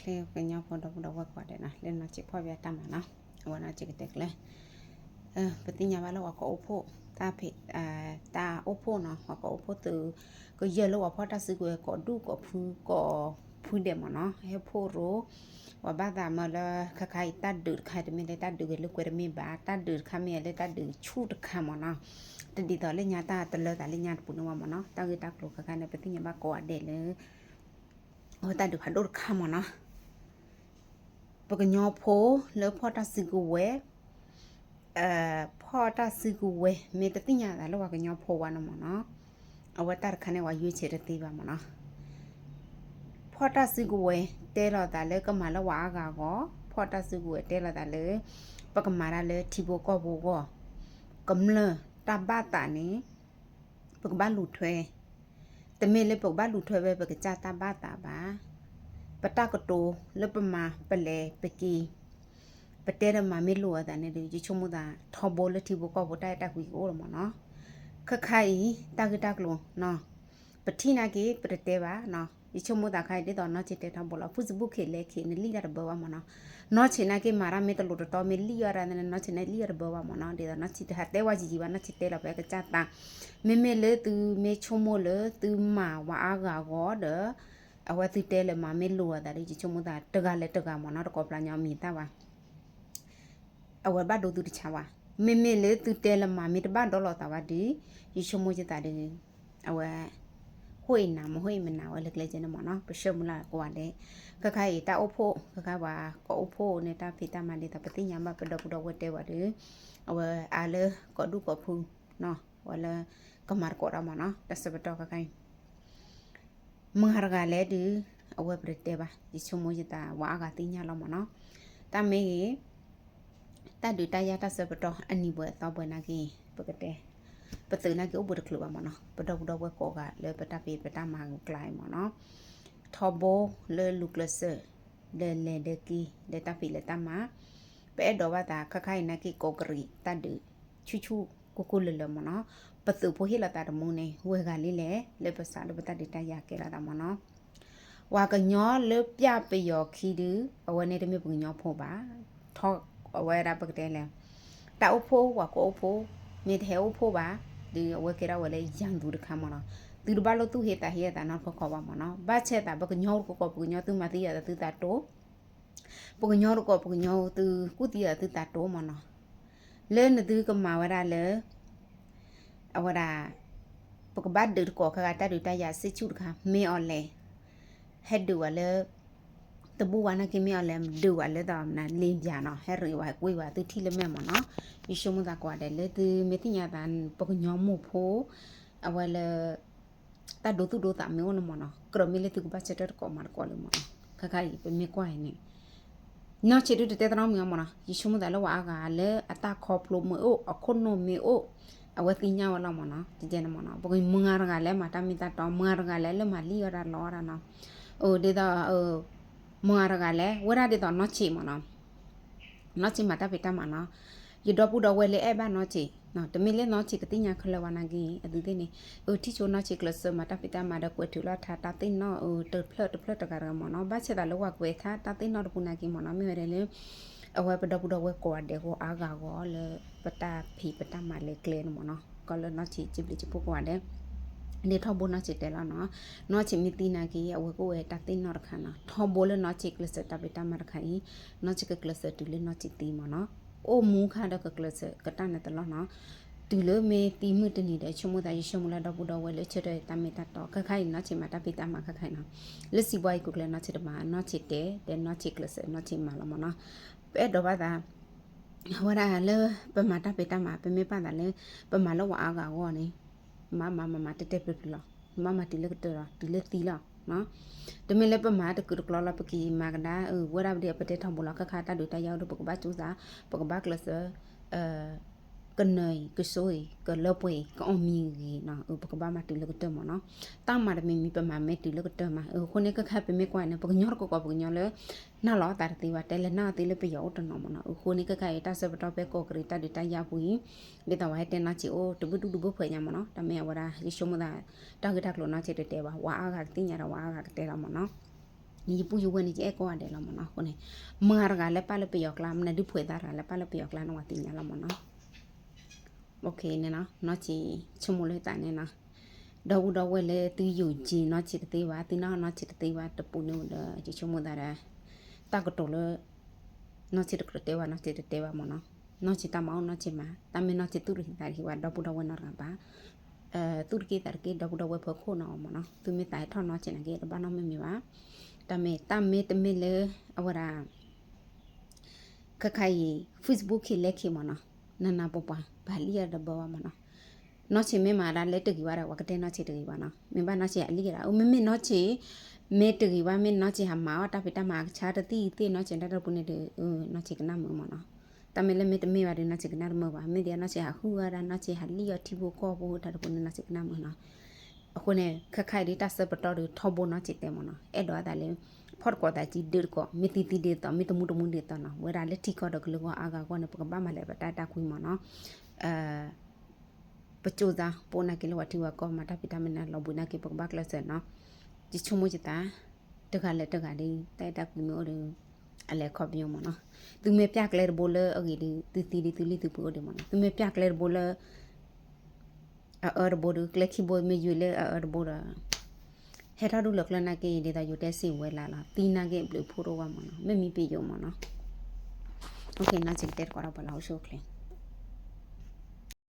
ကလေးကညာဖုန်တော့ဘုဒ္ဓဝက်ခွာတယ်နော်လင်းနာချစ်ဖွားပြတတ်မှာနော်ဝနာချစ်တက်လေအဲပတိညာဘလောကအိုဖို့တာဖိအာတာအိုဖို့နော်ဟောကအိုဖို့သူကိုရလောဖောတာစုကိုကောဒုကောဖူကောဖူတယ်မနော်ဟေဖို့ရောဝဘာသာမလခခိုင်တတ်ဒုခိုင်တမီလေတတ်ဒုကလူကွရမီဘာတတ်ဒုခမီလေတတ်ဒုချူတခမနော်တတိတော်လေညာတာတလတာလေညာပုနဝမနော်တာဂီတာကလခခိုင်နေပတိညာဘကောအဒဲလေဟောတတ်ဒုဖဒုခမနော် ပကညောဖိုလေဖောတာစီကူဝဲအဲဖောတာစီကူဝဲမေတတိညာတာလောကညောဖိုဝါနမနော်အဝတာခနဲ့ဝါရွေးချေတဲ့သေးပါမနော်ဖောတာစီကူဝဲတဲလောတာလေကမလဝါကာကောဖောတာစီကူဝဲတဲလောတာလေပကမာရလေထီဘကောဘောကောကမလတဘတာနေပကဘလူထွဲတမေလေပကဘလူထွဲပဲပကကြတဘတာပါ ပတကတိုလပမာပလေပကီပတဲရမမေလိုအတာနေဒီချုံမတာထောဘောလတိဘကောဘတိုက်တက်ဝီကိုရမနော်ခခိုင်တကတကလုံးနော်ပတိနာကေပရတဲပါနော်ဒီချုံမတာခိုင်တဲ့တော့နော်ချစ်တဲ့ထောဘောလ Facebook ခေလေခေနေလိရဘဝမနော်နော်ချင်နာကေမာရမေတလို့တော်မေလိရရနေနော်ချင်နေလိရဘဝမနော်ဒီတော့နော်ချစ်တဲ့တဲဝကြီးကြီးပါနော်ချစ်တဲ့တော့ပဲကကြတာမေမေလေသူမေချုံမလေသူမာဝါအာဂါကောတဲ့ အဝတ်တိတဲလေမမေလိုရတာဒီချုံမတာတကလည်းတကမနော်တကောပလာညောင်းမိတာပါအဝတ်ဘတ်တို့သူတချပါမေမေလေသူတဲလေမမေတပတ်တော့လောတာပါဒီဒီချုံမချတာဒီအဝတ်ဟွေနာမဟွေမနာဝဲလက်လက်ကျနေမနော်ပရှုမလာကွာတဲ့ခခိုင်တာအဖို့ခခပါကောအဖို့နေတာဖိတာမလေးတာပတိညာမပဒပဒဝတဲပါဒီအဝအားလေကောဒုကောဖူနော်ဝလာကမာကောရမနော်တစဘတော့ခခိုင် mengharga le de awe brete ba di chomo jita wa aga tinya lo mo no ta me ge ta du ta ya ta se bto ani bo ta bo na ge pagate ပတနာကိုဘုဒကလဘမနော်ပဒဘဒဝကောကလေပတပေပတမန်ကလိုင်မနော်ထောဘောလေလူကလဆလေလေဒကီလေတပိလေတမပဲတော့ဝတာခခိုင်နကိကိုကရီတတ်ဒချူချူကိုကိုလလမနော် ပစုဖိုဟိလတာတမုန်နေဝေကလေးလေလေပစာလေပတတတရကေလာတာမနော်ဝါကညောလေပြပယောခီဒူအဝနေတမြပညောဖို့ပါထောအဝဲရပကတဲ့လေတာအဖို့ဝါကိုအဖို့မြေထဲအဖို့ပါဒီအဝဲကေရဝဲလေရန်သူတခါမနော်သူတပါလို့သူဟေတာဟေတာနော်ခေါ်ခေါ်ပါမနော်ဘာချက်တာဘကညောကိုကိုပကညောသူမတိရတာသူတာတိုးပကညောကိုပကညောသူကုတိရသူတာတိုးမနော်လဲနသူကမာဝရလဲ အဝရာပကဘတ်ဒုကောခကတဒုတရစစ်ချုခမေအော်လေဟက်ဒူဝလဲတဘူဝနာကိမေအော်လေဒူဝလဲတော့နာလင်းပြနော်ဟဲရီဝကွေးဝသူထီလမဲမနော်ယရှုံမတာကွာတယ်လေသူမေတိညာတန်ပကညောမှုဖိုးအဝလဲတဒုတုဒုတာမေဝနမနော်ကရမီလေသူကဘချက်တကောမာကောလေမနော်ခခိုင်ပမေကွာနေနော်ချေတူတဲ့တနောမြောမနော်ယရှုံမတာလောအားကလည်းအတာခေါပလိုမို့အခုနိုမေအို အဝတိညာဝလာမနော်ဒီကျနေမနော်ဘကိုမငါရကလည်းမတမီတာတော့မငါရကလည်းလမလီရတာလောရနော်အိုဒီတော့အိုမငါရကလည်းဝရဒီတော့နော်ချီမနော်နော်ချီမတာပိတမနော်ယဒပူတော့ဝဲလေအဲ့ဘာနော်ချီနော်တမီလေနော်ချီကတိညာခလဝနာကြီးအတူတင်နေအိုတီချိုနော်ချီက လစမတာပိတမတော့ကွထူလာထာတာတင်နော်အိုတဖလတ်တဖလတ်တကရမနော်ဘာချက်တာလောကကွေခါတာတင်နော်တပူနာကြီးမနော်မြဲတယ်လေအဝဲပဒပဒဝဲကွာတဲ့ကိုအားကာကောလေပတာဖီပတာမလေကလဲနမနော်ကောလနော်ချီချစ်ပလချပုကွာတဲ့နေထောဘနာချစ်တယ်လားနော်နော်ချီမီတီနာကီအဝဲကိုဝဲတသိနော်ရခါနော်ထောဘလနော်ချီကလစတပတာမရခိုင်နော်ချီကကလစတူလေနော်ချီတီမနော်အိုမူခါတော့ကကလစကတနဲ့တလောနော်တူလမေတီမှုတနေတဲ့ချုံမတာရရှုံမလာတော့ဘူးတော့ဝဲလေချစ်တဲ့တမေတတော့ခခိုင်နော်ချီမတာပိတမခခိုင်နော်လက်စီဘွိုင်ကိုကလနော်ချစ်တမနော်ချစ်တဲ့တဲ့နော်ချီကလစနော်ချီမလာမနော် ပဲတော့ပါတာဝရလေပမာတာပေတာမှာပမေပါတာလေပမာလောဝအားကဝောနေမမမမတက်တက်ပြပြလောမမတီလက်တော်တီလက်တီလောနော်တမင်လည်းပမာတကူကလောလပကီမာကနာဝရဘဒီပတေထောင်ဘလခခတာဒူတရောက်တော့ပကဘာကျူစာပကဘာကလစအဲကနိုင်ကဆိုးကလပွေကောမီကြီးနော်ဥပကဘာမတူလကတမနော်တာမာမီမီပမာမဲတူလကတမခုနေကခပ်ပမေကွာနေပကညောကကောပကညောလေ နာလောတာတီဝတဲလနာတီလပယောတနော်မနော်ခုနေကခရတာစပတော့ပဲကောကရီတာဒီတရပူရင်ဒီတော့ဝဲတဲ့နာချီအိုတပုတူတူဘဖွေညာမနော်တမဲဝရာရီရှုံမတာတာကတက်လို့နာချီတဲပါဝါအားကတင်ညာတော့ဝါအားကတဲတော့မနော် ni pu yu wen ni e ko ade la mo no ko ne ma ra ga le pa le pe yok la mna du phwe da ra le pa le pe yok la no wa ti nya la mo no okay နေနော်နော်ချီချမလို့တာနေနော်တော့တော့ဝဲလေသူယူကြည်နော်ချီတသေးပါသူနော်နော်ချီတသေးပါတပူနေတော့ချီချမတာရတာကတော့လေနော်ချီတကတဲ့ဝါနော်ချီတတဲ့ဝါမနော်နော်ချီတမောင်းနော်ချီမှာတမင်နော်ချီသူရတာဒီဝါတော့ပူတော့ဝဲနော်ကပါအဲသူရကေတာကေတော့တော့ဝဲဖို့ခိုးနော်မနော်သူမေတိုင်ထော်နော်ချင်ကေတော့ဘာနော်မေမေပါတမေတမေတမေလေအဝရာခခိုင် Facebook ခေလက်ခေမနော်နနာပပဘာလီရဒဘဝမနော်နော်ချေမေမာဒါလက်တကီဝါရဝကတဲ့နော်ချေတကီပါနော်မင်းပါနော်ချေအလီရအမမေနော်ချေ မေတကီဝါမင်းနော်ချေဟာမာတာပိတမာချာတတိတေနော်ချေတရပုနေတေနော်ချေကနာမမနော်တမေလည်းမေတမေပါရနော်ချေကနာမပါမေဒီနော်ချေဟာဟူရနော်ချေဟာလီရတီဘကိုဘောတာပုနေနော်ချေကနာမနော်အခုနဲ့ခက်ခိုက်လေးတဆပ်ပတော်တွေထောဘောနော်ချေတဲမနော်အဲ့တော့ဒါလည်းဖော့ကောတာကြီးဒစ်ကောမီတီတီဒေတာမီတမှုတမှုဒေတာနော်ဝဲဒါလက်တီကောတော့ကလောအာဂါကောနဲ့ပကပမလည်းပတာတာခွေးမနော်အဲပချိုသာပေါ်နာကလောဝတီဝကောမတာပီတာမနာလောဘူးနာကေပကဘကလဆနော် ဒီချုံမချတာတခါလက်တခါလေးတိုက်တာခွေးမျိုးတွေအလဲခေါ်ပြုံးမနော်သူမေပြကလေးဘိုလအဂီဒီတီတီတီတီလီတူပိုတယ်မနော်သူမေပြကလေးဘိုလအော်ဘိုဒကလက်ခီဘိုမေယူလေအော်ဘိုဒါဟဲထားဒူလကလနာကေဒေတာယူတဲစီဝဲလာလာတီနာကေဘလူဖိုးတော့ဝမနော်မေမီပြေယုံမနော်โอเคနာချစ်တဲ့ကောရပါလောက်ရှုခလင်း